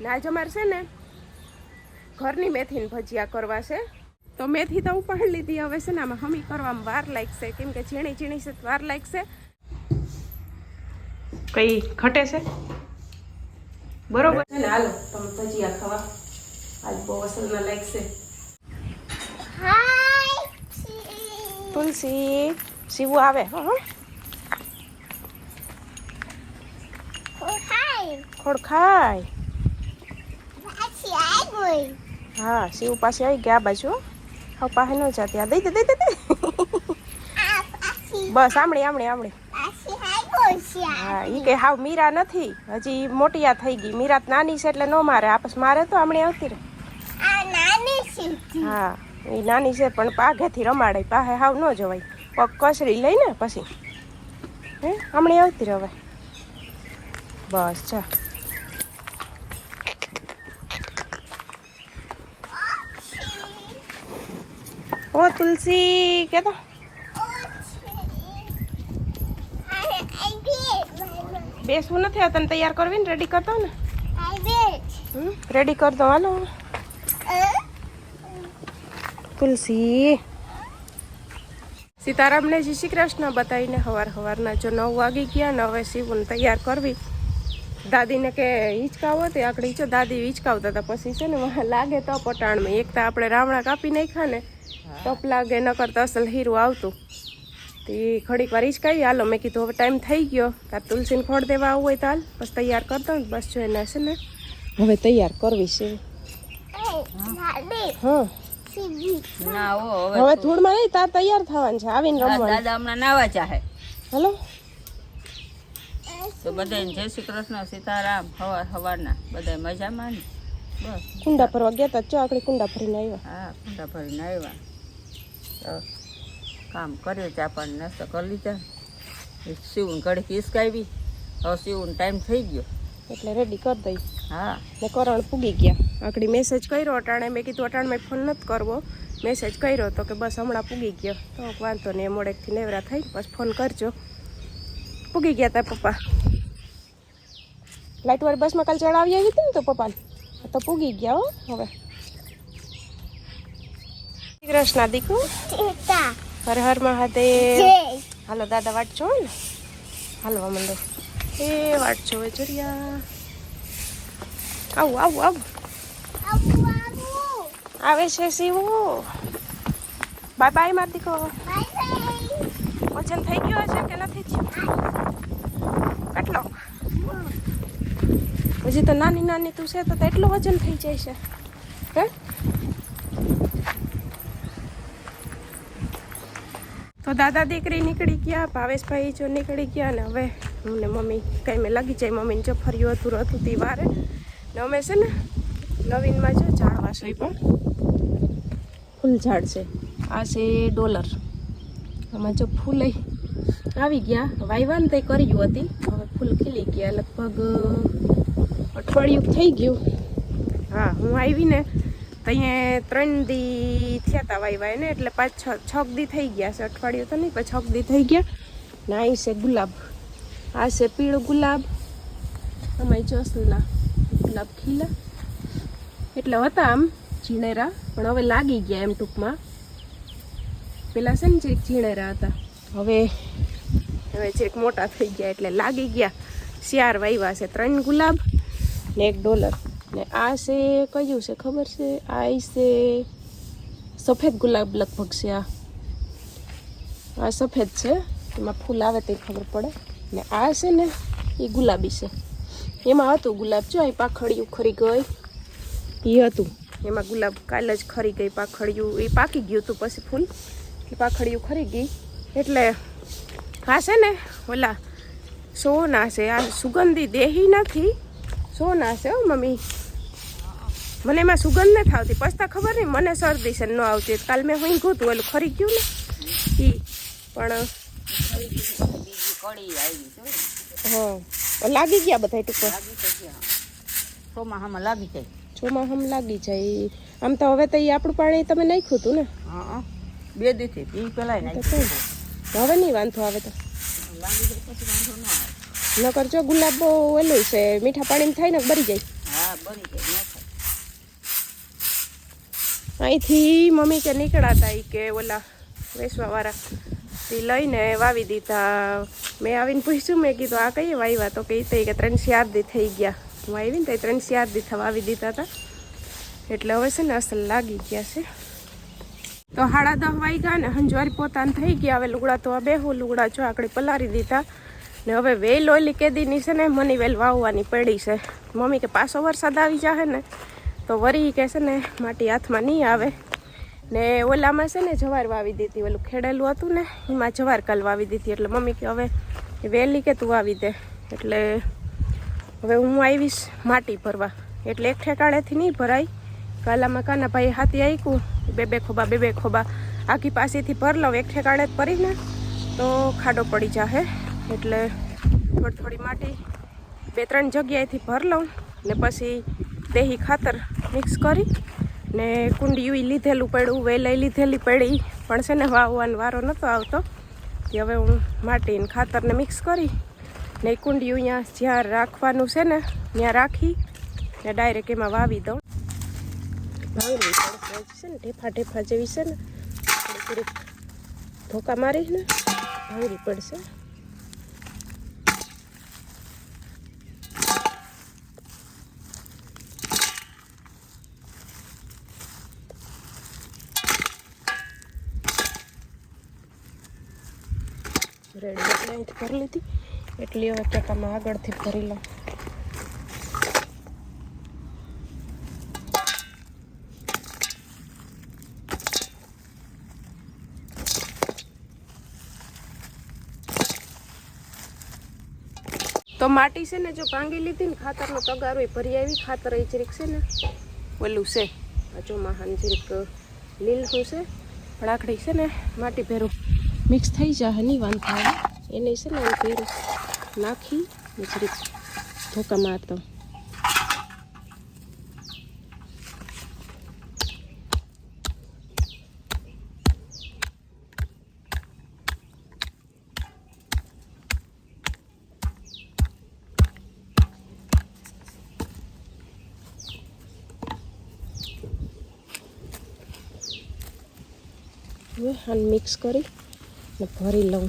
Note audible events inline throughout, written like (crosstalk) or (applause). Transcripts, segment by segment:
ને આજ અમારે છે ને ઘરની મેથીને ભજીયા કરવા છે. તો મેથી તો ઉપાડી લીધી હવે છે ને આમાં હમી કરવામાં વાર લાગશે. કેમ કે ઝીણી ઝીણી છે તો વાર લાગશે. કઈ ઘટે છે? બરોબર. છે ને હાલો તમે ભજીયા ખાવા. આજ બહુ અસલમાં લાગશે. તુલસી શિવું આવે હો હો. ખોડ ખાય. હા શિવ પાસે આવી ગયા બાજુ. હવે પાસે ન જતી આ. દઈ દે દઈ દે. બસ આમણી આમળી આમળી. હા એ કે હાવ મીરા નથી. હજી મોટિયા થઈ ગઈ. મીરા તો નાની છે એટલે ન મારે. આપસ મારે તો આમળી આવતી રહે. હા એ નાની છે પણ પાઘેથી રમાડે. પાહે હાવ ન જવાય. પગ કસરી લઈને પછી. હે હમણાં આવતી રહે હવે. બસ ચા ઓ તુલસી કે તો બેસવું નથી આવતા તૈયાર કરવી ને રેડી કરતો ને રેડી કર દો હાલો તુલસી સીતારામને જય શ્રી કૃષ્ણ બતાવીને હવાર હવારના જો નવ વાગી ગયા ને હવે શિવને તૈયાર કરવી દાદીને કે હિંચકાવો તે આકડી ઈચો દાદી હિંચકાવતા હતા પછી છે ને લાગે તો પટાણમાં એક તો આપણે રાવણા કાપી નાખ્યા ને ટપ લાગે ન કરતા અસલ હીરું આવતું. તે ઘડીક વાર હિંચકાવી હાલો મેં કીધું હવે ટાઈમ થઈ ગયો. તાર તુલસીને ખોડ દેવા આવું હોય તો હાલ બસ તૈયાર કરતો ને બસ જો એને છે ને. હવે તૈયાર કરવી છે. હા. હવે હવે ધૂળમાં નહીં તાર તૈયાર થવાનું છે. આવીને રમવા દાદા હમણાં નાવા ચાહે હલો. તો બધાને જય શ્રી કૃષ્ણ સીતારામ હવાર હવારના. બધા મજામાં ને? કુંડા ભરવા ગયા તા ચો આકડી કુંડા ભરીને આવ્યા. હા કુંડા ભરીને આવ્યા. તો કામ કર્યું ચા પણ નાસ્તો કરી લીધા. શિવને ઘડીક હિસકાવી. હવે શિવનો ટાઈમ થઈ ગયો. એટલે રેડી કરી દઈ. હા. ને કરણ પૂગી ગયા. આકડી મેસેજ કર્યો અટાણે મેં કીધું અટાણે મેં ફોન નથી કરવો. મેસેજ કર્યો તો કે બસ હમણાં પૂગી ગયો. તો વાંધો નહીં મોડેકથી નેવરા થઈ બસ ફોન કરજો. પૂગી ગયા તા પપ્પા. લાઇટવાળી બસમાં કાલ ચડાવી આવી હતી ને તો પપ્પાને? તો પૂગી ગયા હો હવે. કૃષ્ણ દીકુ હર હર મહાદેવ. હાલો દાદા વાટ છો ને? હાલવા માંડો એ વાટ છો ચડિયા. આવું આવું આવું. આવે છે શિવો. બાય બાય માર દીકરો. વજન થઈ ગયો છે કે નથી થયું કેટલો હજી તો નાની નાની તું છે તો એટલું વજન થઈ જાય છે હે? તો દાદા દીકરી નીકળી ગયા, ભાવેશભાઈ જો નીકળી ગયા ને હવે હું ને મમ્મી કંઈ મેં લાગી જાય મમ્મીને જો ફર્યું હતું હતું તે વારે. ને અમે છે ને નવીનમાં જો ઝાડવા છે પણ. ફૂલ ઝાડ છે. આ છે ડોલર. આમાં જો ફૂલ આવી ગયા. વાયવાન તે કર્યું હતી. હવે ફૂલ ખીલી ગયા લગભગ અઠવાડિયું થઈ ગયું. હા, હું આવી ને અહીંયા ત્રણ દી થયા હતા વાયવા ને એટલે પાંચ છ છક દી થઈ ગયા છે અઠવાડિયું તો નહીં, પણ છક દી થઈ ગયા. ને અહીં છે ગુલાબ. આ છે પીળો ગુલાબ. અમારી જો ગુલાબ ખીલા. એટલે હતા આમ ઝીણેરા, પણ હવે લાગી ગયા એમ ટૂંકમાં. પેલા છે ને જે ઝીણેરા હતા, હવે હવે ચેક મોટા થઈ ગયા, એટલે લાગી ગયા. શિયાર વાવ્યા છે ત્રણ ગુલાબ. ને એક ડોલર. ને આ છે કયું છે? ખબર છે? આ છે સફેદ ગુલાબ લગભગ છે આ. આ સફેદ છે. એમાં ફૂલ આવે તે ખબર પડે. ને આ છે ને એ ગુલાબી છે. એમાં હતું ગુલાબ. જો અહીં પાખડિયું ખરી ગઈ. એ હતું. એમાં ગુલાબ કાલે જ ખરી ગઈ પાખડિયું. એ પાકી ગયું હતું પછી ફૂલ. એ પાખડિયું ખરી ગઈ. એટલે આ છે ને ઓલા સોના છે. આ સુગંધી દેહી નથી. સોના છે હો મમ્મી. મને એમાં સુગંધ નથી આવતી. પછતા ખબર નહીં મને શરદી છે ન આવતી. કાલ મેં હું ગોતું ઓલું ખરી ગયું ને? એ પણ હા. લાગી ગયા બધા ટૂંકા ચોમાહામાં લાગી જાય ચોમાસામાં લાગી જાય. આમ તો હવે તો એ આપણું પાણી તમે નાખ્યું હતું ને? હા બે દીથી એ પેલા હવે નહીં વાંધો આવે તો. લાગી જાય પછી વાંધો ના નકર જો ગુલાબ બહુ ઓલું છે મીઠા પાણીમાં થાય ને બરી જાય. હા બળી જાય અહીંથી મમ્મી કે નીકળ્યા હતા એ કે ઓલા વેસવાવાળા તે લઈને વાવી દીધા. મેં આવીને પૂછ્યું મેં કીધું આ કઈ વાવ્યા? તો કે ઈ કે ત્રણ દી થઈ ગયા. હું આવીને તો ત્રણ દી થવા વાવી દીધા હતા એટલે હવે છે ને અસલ લાગી ગયા છે. તો હાડા દહ વાઈ ગયા ને હંજવારી પોતાને થઈ ગયા. હવે લુગડા તો આ બેહું લુગડા જો આકડે પલારી દીધા. ને હવે વેલ ઓલી કેદીની છે ને, મની વેલ વાવવાની પડી છે. મમ્મી કે પાછો વરસાદ આવી જશે ને, તો વરી કે છે ને, માટી હાથમાં નહીં આવે. ને ઓલામાં છે ને, જવાર વાવી દીધી, ઓલું ખેડેલું હતું ને, એમાં જવાર કાલ વાવી દીધી. એટલે મમ્મી કે હવે વહેલી કે તું વાવી દે. એટલે હવે હું આવીશ માટી ભરવા. એટલે એક ઠેકાણેથી નહીં ભરાય. કાલામાં કાના ભાઈ હાથી આવીકું બે બે ખોબા, બે બે ખોબા. આખી પાસેથી ભર લઉં, એક ઠેકાણે જ ભરીને, તો ખાડો પડી જાહે. એટલે થોડી થોડી માટી બે ત્રણ જગ્યાએથી ભર લઉં ને પછી દેહી ખાતર મિક્સ કરી ને કુંડિયું લીધેલું પડ્યું, વેલાઈ લીધેલી પડી, પણ છે ને વાવવાનો વારો નહોતો આવતો. હવે હું માટીને ખાતરને મિક્સ કરી ને કુંડિયું અહીંયા જ્યાં રાખવાનું છે ને ત્યાં રાખી ને ડાયરેક્ટ એમાં વાવી દઉં. ભાંગવી છે ને ઢેફા ઢેફા જેવી છે ને, થોડી થોડીક ધોકા મારીને ભાંગવી પડશે. રેડી. એટલે અહીંથી ભરી લીધી. એટલી હવે ક્યાંક આમાં આગળથી ભરી લઉં. તો માટી છે ને, જો ભાંગી લીધી ને, ખાતરનો તગારો ભરી આવી. ખાતર એ છે ને, ઓલું છે. આ જો મહાન જરીક લીલ શું છે. ભડાકડી છે ને, માટી ભેરું. મિક્સ થઈ જાય નહીં વાંધો એને છે ને એ ભેરું નાખી ને જરીક ધોકા મારતો. હવે મિક્સ કરી. ને ભરી લઉં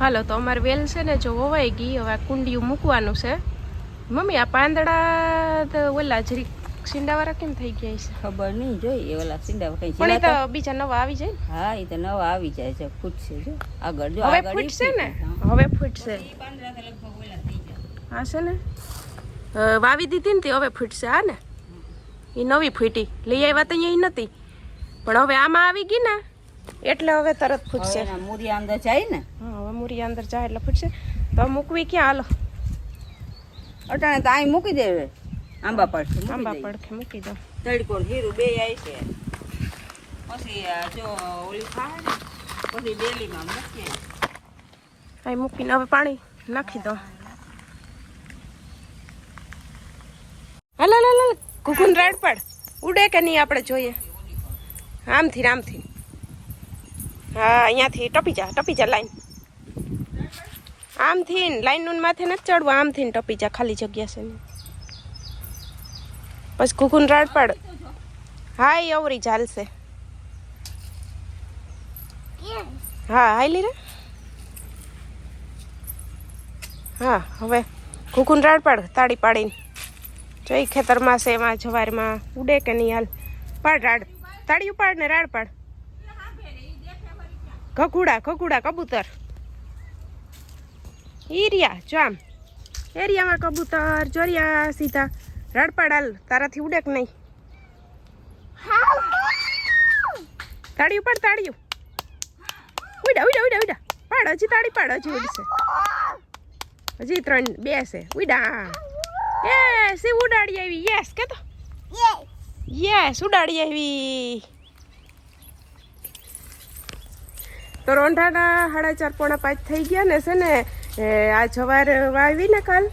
હાલો, તો અમારે વેલ છે ને, જો વવાઈ ગઈ, હવે કુંડિયું મૂકવાનું છે. મમ્મી, આ પાંદડા ઓલા જરીક સીંડાવાળા કેમ થઈ ગયા છે? ખબર નહીં જોઈ એ ઓલા સીંડા કઈ પણ એ તો બીજા નવા આવી જાય હા એ તો નવા આવી જાય છે ફૂટશે જો. આગળ જો હવે ફૂટશે ને? હવે ફૂટશે. હા છે ને? વાવી દીધી ને તે હવે ફૂટશે હા ને? એ નવી ફૂટી. લઈ આવ્યા તો અહીંયા નથી. પણ હવે આમાં આવી ગઈ ને એટલે હવે તરત ફૂટશે. મૂરી અંદર જાય ને? હા હવે મૂરી અંદર જાય એટલે ફૂટશે. તો મૂકવી ક્યાં? હાલો. અટાણે તો અહીં મૂકી દે હવે. આંબા પડશે આંબા પડખે મૂકી દો. તડકો હીરું બે આવી છે. પછી આ જો ઓલી ને પછી ડેલીમાં મૂકીએ. અહીં મૂકીને હવે પાણી નાખી દો. હાલ હાલ હાલ, ઘૂઘુન રાડ પડ. ઉડે કે નહીં આપણે જોઈએ? આમથી આમથી. હા અહીંયાથી ટપી જા ટપી જા લાઈન. આમથી ને લાઈનનું માથે નથી ચડવું આમથી ટપી જા ખાલી જગ્યા છે ને. પછી કુકુન રાડ પાડ. હા એ અવરી ચાલશે હા હાલી રે હા, હવે કુકુન રાડ પાડ, તાળી પાડીને. જોઈ ખેતરમાં છે, એમાં જવારમાં ઉડે કે નહીં હાલ? પાડ રાડ. તાળી ઉપાડ ને રાડ પાડ. ઘઘુડા ઘઘુડા, કબૂતર. ઈરિયા જો આમ. એરિયામાં કબૂતર જોરિયા સીધા. રાડ પાડ તારાથી ઉડેક નહીં. તાળી ઉપાડ તાળીયું ઉડા ઉડા ઉડા ઉડા પાડ, હજી તાળી પાડ, હજી ઉડશે. હજી ત્રણ, બે છે. ઉડા યસ એ ઉડાડી આવી. યસ કે તો? યસ ઉડાડી આવી. તો રોંઢાના સાડા ચાર પોણા પાંચ થઈ ગયા ને છે ને આ જવાર વાવી ને કાલ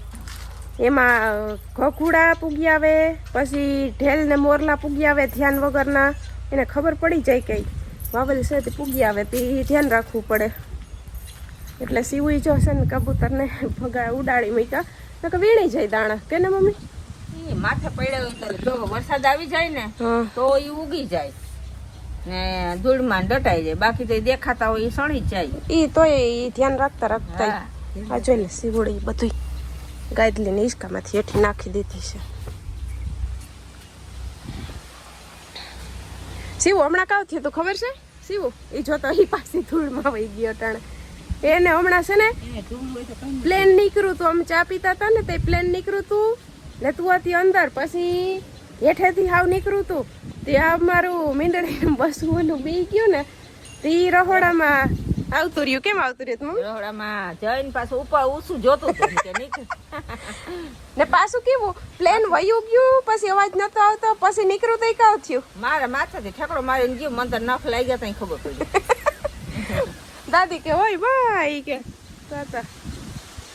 એમાં ઘઘુડા પૂગી આવે પછી ઢેલ ને મોરલા પૂગી આવે ધ્યાન વગરના. એને ખબર પડી જાય કે વાવલ છે તે પૂગી આવે તે ધ્યાન રાખવું પડે. એટલે સીવું જોશે ને કબૂતરને ભગા ઉડાડી મૂક્યા. નકર વીણી જાય દાણા. કે ને મમ્મી? માથે પડ્યા હોય તો જો વરસાદ આવી જાય ને તો એ ઉગી જાય. ને ધૂળમાં ડટાઈ જાય. બાકી તો દેખાતા હોય એ સણી જાય. એ તોય એ ધ્યાન રાખતા રાખતા. આ જોઈ લે સીવડી બધું ગાયદલીને હિંચકામાંથી હેઠી નાખી દીધી છે. સીવું હમણાં કાવ થયું તું ખબર છે? સીવું એ જોતો એ પાસે ધૂળમાં વહી ગયો ટાણે. એને હમણાં છે ને પ્લેન નીકળ્યું તું, અમે ચા પીતા હતા ને તે પ્લેન નીકળ્યું તું. ને તું હતી અંદર, પછી હેઠેથી હાવ નીકળ્યું તું. તે આ મારું મીંડળી બસું ઓલું બી ગયું ને, તે રહોડામાં આવતું રહ્યું કેમ આવતું રહ્યું તું? મમ્મી? રહોડામાં જઈને પાછું ઉપર ઊંચું જોતું હતું કે (laughs) ને પાછું કેવું? પ્લેન વયું ગયું પછી અવાજ નતો આવતો પછી નીકળું તો કાવ થયું? મારા માથાથી ઠેકડો મારીને ગયો મને તો નખ ગયા ત્યાં ખબર પડી. (laughs) દાદી કે હોય ભાઈ કે તાતા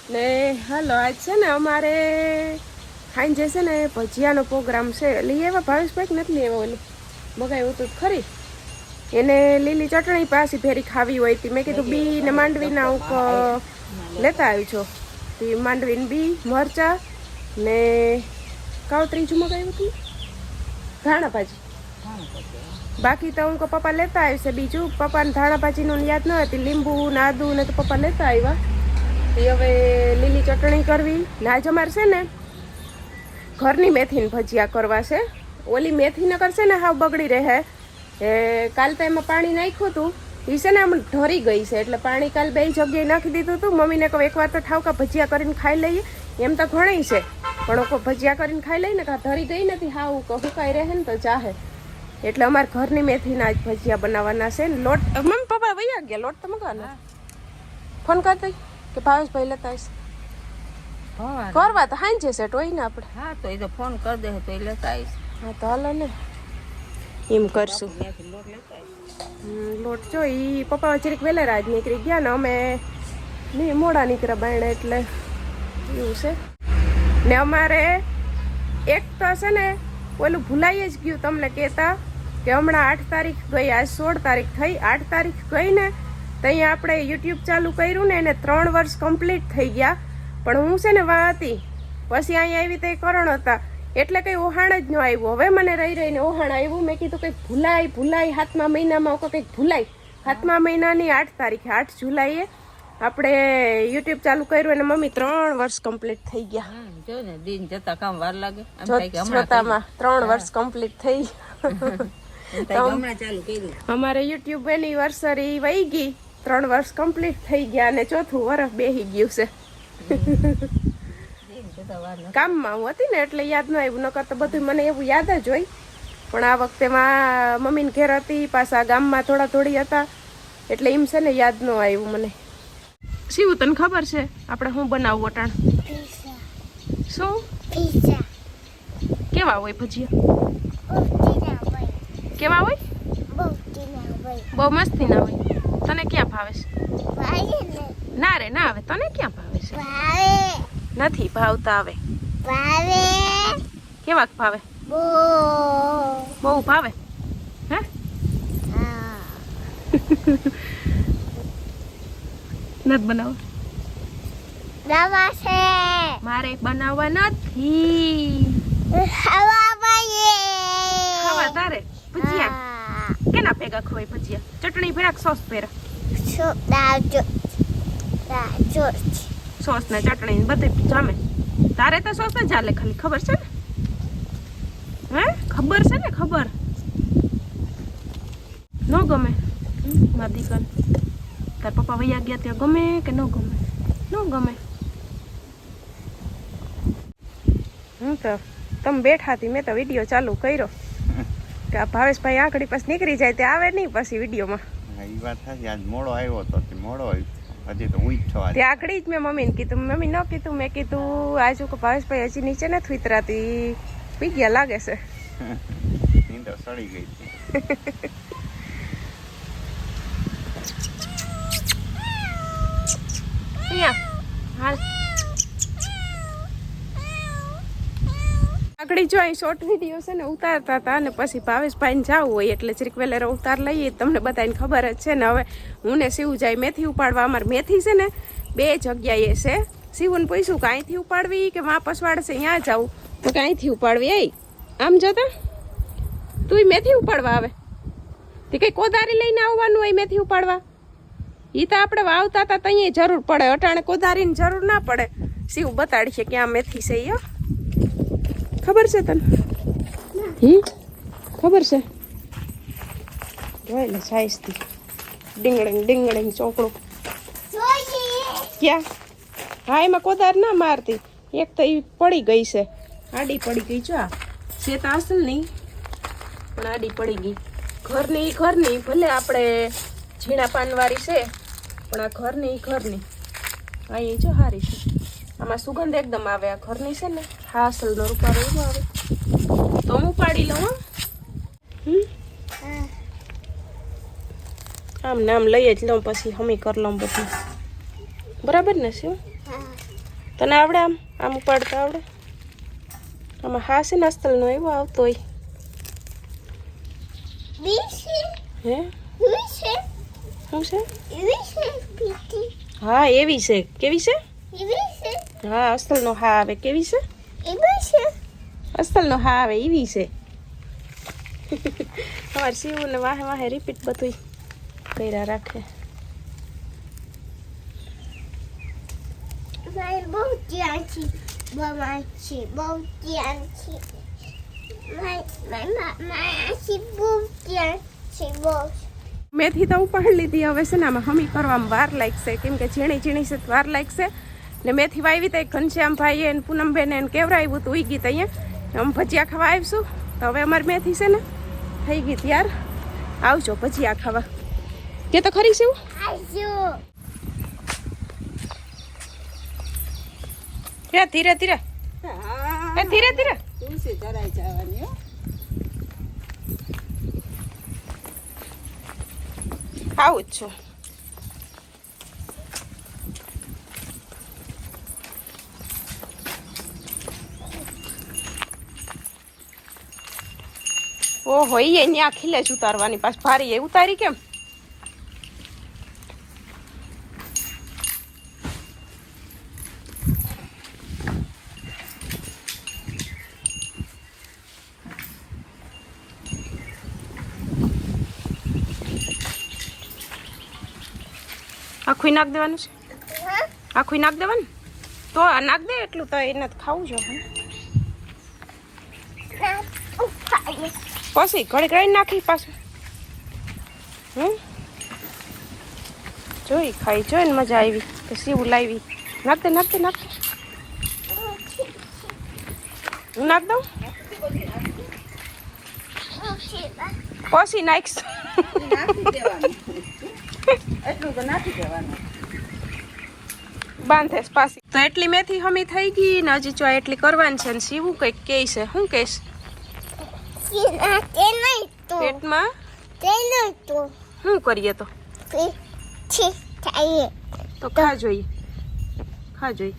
ને હાલો આજ છે ને અમારે ખાઈને છે ને ભજીયાનો પ્રોગ્રામ છે. લઈ એવા ભાવેશભાઈ નથી લઈ આવ્યા ઓલું? મગાવ્યું હતું તો ખરી? એને લીલી ચટણી પાછી ફેરી ખાવી હોય તી. મેં કીધું બી ને માંડવીના હું લેતા આવી છો તે માંડવીને બી, મરચા ને કાવ ત્રીજું મગાવ્યું હતું ધાણા ભાજી. બાકી તો હું પપ્પા લેતા આવશે બીજું. પપ્પાને ધાણા ભાજીનું યાદ ન હતી. લીંબુ ને આદુ ને તો પપ્પા લેતા આવ્યા. એ હવે લીલી ચટણી કરવી. ને આજ અમારે છે ને ઘરની મેથીને ભજીયા કરવા છે. ઓલી મેથીને કરશે ને હાવ બગડી રહે. એ કાલ તો એમાં પાણી નાખ્યું હતું. એ છે ને આમ ઢરી ગઈ છે એટલે પાણી કાલ બે જગ્યાએ નાખી દીધું હતું. મમ્મીને કહું એકવાર તો ઠાવકા ભજીયા કરીને ખાઈ લઈએ. એમ તો ઘણી છે પણ ભજીયા કરીને ખાઈ લઈને કાં ઢરી ગઈ નથી? હાવ હુકાઈ રહે ને તો ચાહે. એટલે અમારે ઘરની મેથીના જ ભજીયા બનાવવાના છે. ને લોટ મમ્મી પપ્પા વૈયા ગયા? લોટ તો મગાવવાનો? ફોન કરતા દઈ કે ભાવેશભાઈ લેતા આવીશ. કરવા તો હાંજે સેટ હોય ને આપણે. હા તો એ તો ફોન કરી દે તો એ લેતા આવીશ. હા તો હાલો ને. એમ કરશું. લોટ જો એ પપ્પા જરીક વહેલા રાજ નીકળી ગયા ને અમે નહીં મોડા નીકળ્યા બાયણે એટલે એવું છે. ને અમારે એક તો છે ને ઓલું ભૂલાઈ જ ગયું તમને કહેતા કે હમણાં આઠ તારીખ ગઈ આજ સોળ તારીખ થઈ. આઠ તારીખ ગઈ ને તો અહીંયા આપણે યુટ્યુબ ચાલુ કર્યું ને એને ત્રણ વર્ષ કમ્પ્લીટ થઈ ગયા. પણ હું છે ને વા હતી. પછી અહીંયા એવી તે કરણ હતા. એટલે કંઈ ઓહાણ જ ન આવ્યું. હવે મને રહી રહીને ઓહાણ આવ્યું. મેં કીધું કંઈક ભૂલાય ભૂલાય. હાથમા મહિનામાં કોઈ કંઈક ભૂલાય. હાથમા મહિનાની આઠ તારીખે આઠ જુલાઈએ આપણે યુટ્યુબ ચાલુ કર્યું અને મમ્મી ત્રણ વર્ષ કમ્પ્લીટ થઈ ગયા. જો ને દિન જતા કામ વાર લાગે. જોતામાં ત્રણ વર્ષ કમ્પ્લીટ થઈ. અમારે યુટ્યુબ એનિવર્સરી વહી ગઈ. ત્રણ વર્ષ કમ્પ્લીટ થઈ ગયા અને ચોથું વર્ષ બેહી ગયું છે. કામમાં હું હતી ને એટલે યાદ ન આવ્યું. નકર તો બધું મને એવું યાદ જ હોય. પણ આ વખતે માં મમ્મીને ઘેર હતી પાછા ગામમાં થોડા થોડી હતા. એટલે એમ છે ને યાદ ન આવ્યું મને. શિવ તને ખબર છે? આપણે શું બનાવવું અટાણ શું? કેવા હોય ભજીયા? કેવા હોય? બહુ મસ્તી ના હોય. તને ક્યાં ભાવે છે? ના. રે ના આવે. તને ક્યાં ભાવે છે. નથી ભાવતા આવે ભાવે કેવા ભાવે Bo. બહુ ભાવે હે. નથી Namaste. મારે બનાવવા નથી. ખાવા તારે ભજીયા. કેના ભેગા ખવાય ભજીયા ચટણી ભેરા સોસ ભેરા jo. સોસ ને ચટણી બધું જામે તારે તો સોસ જ ચાલે ખાલી. ખબર છે ને? હે? ખબર છે ને? ખબર. ન ગમે. મારી દીકરાને. તાર પપ્પા વૈયા ગયા ત્યાં ગમે કે ન ગમે? ન ગમે. હું તો તમે બેઠા હતી મેં તો વીડિયો ચાલુ કર્યો. કે આ ભાવેશભાઈ આંકડી પાસે નીકળી જાય તે આવે નહીં પછી વિડીયોમાં. એ વાત થાય આજ મોડો આવ્યો તો, મોડો આવ્યો. હજી તો ઊંચ છો તે આકડી જ મેં મમ્મીને કીધું. મમ્મી ન કીધું મેં કીધું આજુ કે ભાવેશભાઈ હજી નીચે ને થુતરાતી પી ગયા લાગે છે. (laughs) નીંદર સડી ગઈ (laughs) અહીંયા. હાલ. આગળ જો અહીં શોર્ટ વીડિયો છે ને ઉતારતા હતા અને પછી ભાવેશભાઈને જવું હોય એટલે જરીક વેલેરો ઉતાર લઈએ, તમને બધાને ખબર જ છે ને. હવે હું ને શિવ જાય મેથી ઉપાડવા. અમારે મેથી છે ને બે જગ્યાએ છે. શિવને પૂછ્યું કે અહીંથી ઉપાડવી કે વાપસ વાળશે? ત્યાં જાઉં? તો કે અહીંથી ઉપાડવી એ આમ જોતા? તું મેથી ઉપાડવા આવે. તે કંઈ કોદારી લઈને આવવાનું હોય મેથી ઉપાડવા? એ તો આપણે વાવતા હતા તો અહીંયા જરૂર પડે. અટાણે કોદારીની જરૂર ના પડે. શિવ બતાડીએ કે ક્યાં મેથી છે હો. ખબર છે તને? હમ ખબર છે? જોઈ લે સાઈઝથી. ડીંગડીંગ ડીંગળીંગ ચોકડું. ક્યાં? હા એમાં કોદાર ના મારતી. એક તો એ પડી ગઈ છે. આડી પડી ગઈ જો આ. છે તો અસલ નહીં. પણ આડી પડી ગઈ. ઘરની એ ઘરની ભલે આપણે ઝીણા પાનવાળી છે પણ આ ઘરની એ ઘરની અહીં જો હારી છે. આમાં સુગંધ એકદમ આવે. આ ઘરની છે ને હા અસલનો રૂપારો એવો આવે તો હું પાડી લઉં હો. આમ નામ લઈ જ લઉં પછી હમી કરી લઉં બધું. બરાબર ને શું તને આવડે આમ? આમ ઉપાડતા આવડે? આમાં હાસે નાસ્તલનો એવો આવતો હોય. હે? શું છે? હા એવી છે. કેવી છે? હા હા અસ્તલનો હા આવે. કેવી છે? વિશે અસ્તલનો હા આવે એવી છે અમારે શિવ ને વાહે વાહે રિપીટ બધું કર્યા રાખે બહુ ધ્યાન છે બહુ છે બહુ ધ્યાન છે મારા છે બહુ ધ્યાન છે બહુ મેથી તો ઉપાડી લીધી હવે છે ને આમાં હમી કરવામાં વાર લાગશે કેમ કે ઝીણી ઝીણી છે તો વાર લાગશે ને મેથી વાવી તો ઘનશ્યામભાઈ એને પૂનમબેન એને કેવરાવ્યું હતું ઉઈ ગઈ તો અહીંયા. આમ ભજીયા ખાવા આવીશું. તો હવે અમારી મેથી છે ને થઈ ગઈ ત્યાર. આવજો ભજીયા ખાવા. કે તો ખરી શું? ધીરે ધીરે. ધીરે ધીરે. તુલસી ચરાઈ જવાની હો. આવું જ છું. ઓહો એ અહીંયા ખીલે જ ઉતારવાની પાછ. ભારી એ ઉતારી કેમ? આખું નાખ દેવાનું છે? આખું નાખ દેવાનું? તો નાખ દે એટલું તો એને ખાવું જો ના ઉપાય પછી ઘડી ઘડી નાખી પાછું. હમ? જોઈ, ખાઈ જોઈને મજા આવી. પછી સીવું લાવી. નાખ દે નાખ દે નાખ દે. હું નાખ દઉં? પછી નાખીશ. બાંધેશ પાછી. તો એટલી મેથી હમી થઈ ગઈ ને હજી જો એટલી કરવાની છે ને સીવું કંઈક કહે છે શું કહીશ? ના પેટમાં? શું કરીએ તો? તો ખા જોઈએ. ખા જોઈએ.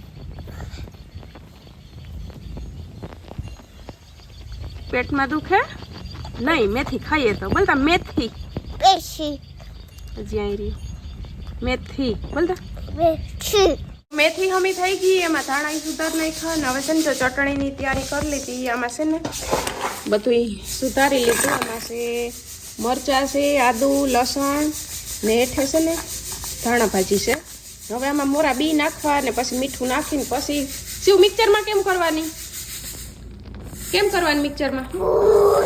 પેટમાં દુખે? નહીં મેથી ખાઈએ તો. બોલતા મેથી. હજી અહીં રહ્યું. મેથી. બોલતા મેથી હમી થઈ ગઈ. એમાં ધાણા સુધાર નાખ્યા ને હવે છે ને જો ચટણીની તૈયારી કરી લીધી. આમાં છે ને બધું સુધારી લીધું. એમાં છે મરચાં છે આદુ લસણ ને હેઠે છે ને ધાણા ભાજી છે. હવે આમાં મોરા બી નાખવા ને પછી મીઠું નાખીને પછી શું મિક્સરમાં કેમ કરવાની? કેમ કરવાની મિક્સરમાં? ઘુર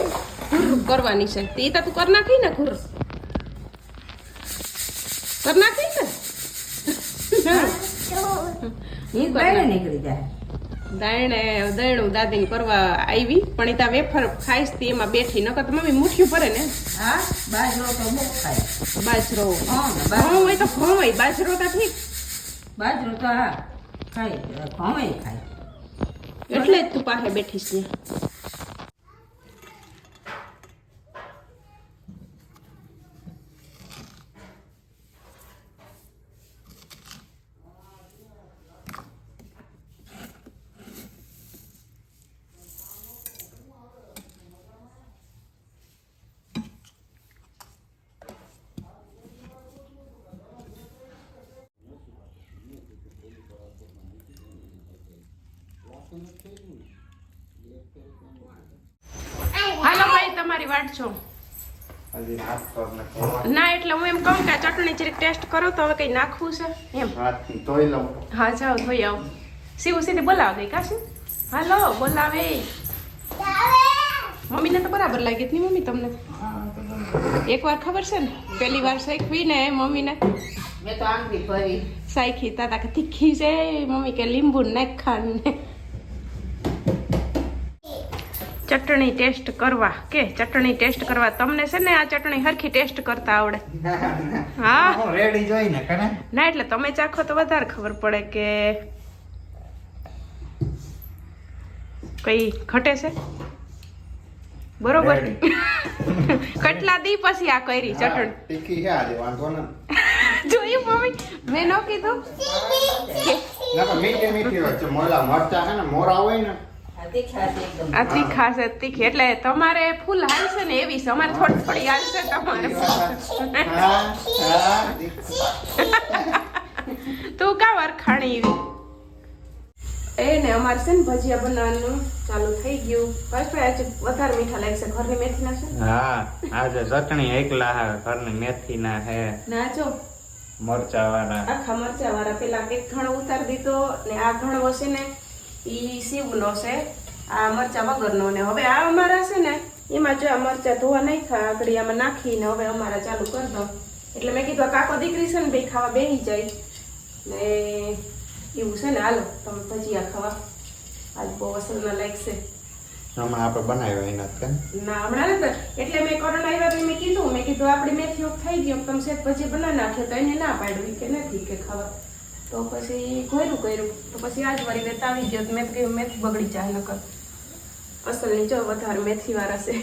કરવાની છે. તે તો તું કરી નાખી ને ઘૂર. કરી નાખી ને? નીકળી જાય. દાયણે દયણું દાદીને કરવા આવી પણ એ ત્યાં વેફર ખાઈશ તે એમાં બેઠી. નકર તો મમ્મી મુઠ્ઠી પડે ને. હા? બાજરો તો બહુ ખાય. બાજરો. ઘઉં હોય તો ઘઉં હોય બાજરો તો ઠીક. બાજરો તો હા ખાય. ઘઉં ખાય. એટલે જ તું પાસે બેઠીશ ત્યાં હાલો ભાઈ તમારી વાટ છો હજી નાસ્તો ને એટલે હું એમ કહું કે આ ચટણી જરીક ટેસ્ટ કરો તો હવે કંઈ નાખવું છે એમ. હા જાઓ ધોઈ આવો. સીવું સીધી બોલાવ ગઈ કાશું હાલો બોલાવે. મમ્મીને તો બરાબર લાગી હતી મમ્મી તમને? એકવાર ખબર છે ને? પહેલી વાર શીખવી ને મમ્મીને. મેં તો આંગળી ભરી. સાઈખી તાતા કે તીખી છે મમ્મી કે લીંબુ નાખા ને. ચટણી ટેસ્ટ કરવા. કે ચટણી ટેસ્ટ કરવા. તમને છે ને આ ચટણી હરખી ટેસ્ટ કરતા આવડે. હા? રેડી જોઈને કરે ના એટલે તમે ચાખો તો વધારે ખબર પડે કે કઈ ઘટે છે? બરોબર? (laughs) કેટલા દી પછી આ કરી ચટણી? ટીકી છે આજે વાંધો ને. જોયું મમ્મી? મેં ન કીધું? ના મીઠી મીઠી હોય છે. મોલા મરચા છે ને મોરા હોય ને આ ખાસ છે તીખા છે એટલે તમારે ફૂલ હાલશે ને એવી છે. અમારે થોડી થોડી હાલશે તમારે હા હા તું કા વરખાણી એવી? એ ને અમારે છે ને ભજીયા બનાવવાનું ચાલુ થઈ ગયું. ભાઈ આજે વધારે મીઠા લાગશે. ઘરની મેથી નાખશે હા આજે ચટણી એકલા હે ઘરની મેથી ના હે. ના જો. મરચા વાળા આખા મરચા વાળા પેલા એક ઘણો ઉતારી દીધો ને આ ઘણો હશે ને ઈ સીવનો છે. આ મરચા વગરનો ને હવે આ અમારા છે ને એમાં જો આ મરચા ધોવા નાખ્યા આગળ આમાં નાખીને હવે અમારા ચાલુ કરી દો. એટલે મેં કીધું કાકો દીકરી છે ને બે ખાવા બેસી જાય. ને એવું છે ને હાલો તમે ભજીયા ખાવા. આજ બહુ હમણાં આપણે બનાવ્યો એના કેમ? ના હમણાં નતા એટલે મેં કોરોના આવ્યા મેં કીધું મેં કીધું આપણી મેથી થઈ ગયો તમે શેક પછી બનાવી નાખ્યો તો એને ના પાડ્યું કે નથી કે ખાવા. તો પછી ઘોર્યું કર્યું. તો પછી આજ વળી વેત આવી ગયો મેં કહ્યું મેથી બગડી જાય નકર. અસલ જો વધારે મેથી વાળા છે.